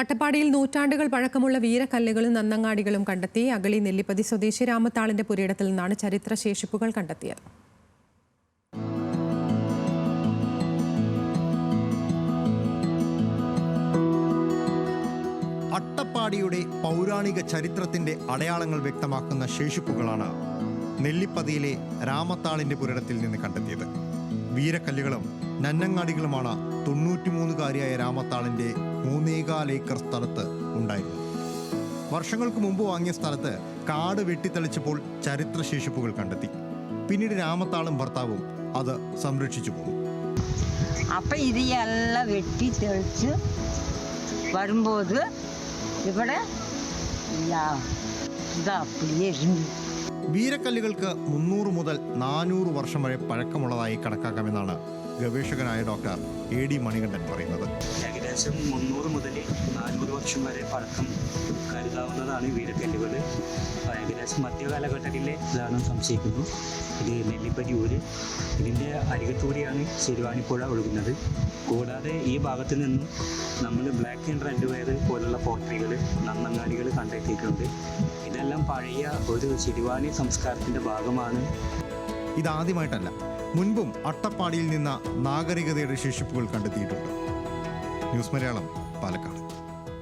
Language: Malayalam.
അട്ടപ്പാടിയിൽ നൂറ്റാണ്ടുകൾ പഴക്കമുള്ള വീരക്കല്ലുകളും നന്നങ്ങാടികളും കണ്ടെത്തി അഗളി നെല്ലിപ്പതി സ്വദേശി രാമത്താളിന്റെ പുരയിടത്തിൽ നിന്നാണ് ചരിത്ര ശേഷിപ്പുകൾ കണ്ടെത്തിയത്. അട്ടപ്പാടിയുടെ പൗരാണിക ചരിത്രത്തിന്റെ അടയാളങ്ങൾ വ്യക്തമാക്കുന്ന ശേഷിപ്പുകളാണ് നെല്ലിപ്പതിയിലെ രാമത്താളിന്റെ പുരയിടത്തിൽ നിന്ന് കണ്ടെത്തിയത്. വീരക്കല്ലുകളും നന്നങ്ങാടികളുമാണ് തൊണ്ണൂറ്റിമൂന്നുകാരിയായ രാമത്താളിന്റെ മൂന്നേകാൽ ഏക്കർ സ്ഥലത്ത് ഉണ്ടായിരുന്നു. വർഷങ്ങൾക്ക് മുമ്പ് വാങ്ങിയ സ്ഥലത്ത് കാട് വെട്ടിത്തെളിച്ചപ്പോൾ ചരിത്ര ശേഷിപ്പുകൾ കണ്ടെത്തി. പിന്നീട് രാമത്താളും ഭർത്താവും അത് സംരക്ഷിച്ചു പോകും അപ്പൊ ഇത് എല്ലാം വെട്ടി തെളിച്ച് വരുമ്പോൾ ഇവിടെ ഇതാ വീരക്കല്ലുകൾക്ക് മുന്നൂറ് മുതൽ നാനൂറ് വർഷം വരെ പഴക്കമുള്ളതായി കണക്കാക്കാമെന്നാണ് ഗവേഷകനായ ഡോക്ടർ എ ഡി മണികണ്ഠൻ പറയുന്നത്. ഏകദേശം മുന്നൂറ് മുതൽ നാനൂറ് വർഷം വരെ പഴക്കം കരുതാവുന്നതാണ് വീരക്കല്ലുകൾ ഏകദേശം മധ്യകാലഘട്ടത്തിലെ ഇതാണ് സംശയിക്കുന്നു ഇത് നെല്ലിപ്പതി ഊര് ഇതിന്റെ അരികത്തൂടിയാണ് ശിരുവാണിപ്പുഴ ഒഴുകുന്നത്. കൂടാതെ ഈ ഭാഗത്ത് നിന്നും നമ്മൾ ബ്ലാക്ക് ആൻഡ് റെഡ് വയർ പോലുള്ള പോട്രികൾ നന്നങ്ങാടികൾ കണ്ടെത്തിയിട്ടുണ്ട്. ഇതെല്ലാം പഴയ ഒരു ചിരുവാണി സംസ്കാരത്തിന്റെ ഭാഗമാണ്. ഇതാദ്യമായിട്ടല്ല മുൻപും അട്ടപ്പാടിയിൽ നിന്ന നാഗരികതയുടെ ശേഷിപ്പുകൾ കണ്ടെത്തിയിട്ടുണ്ട്. ന്യൂസ് മലയാളം പാലക്കാട്.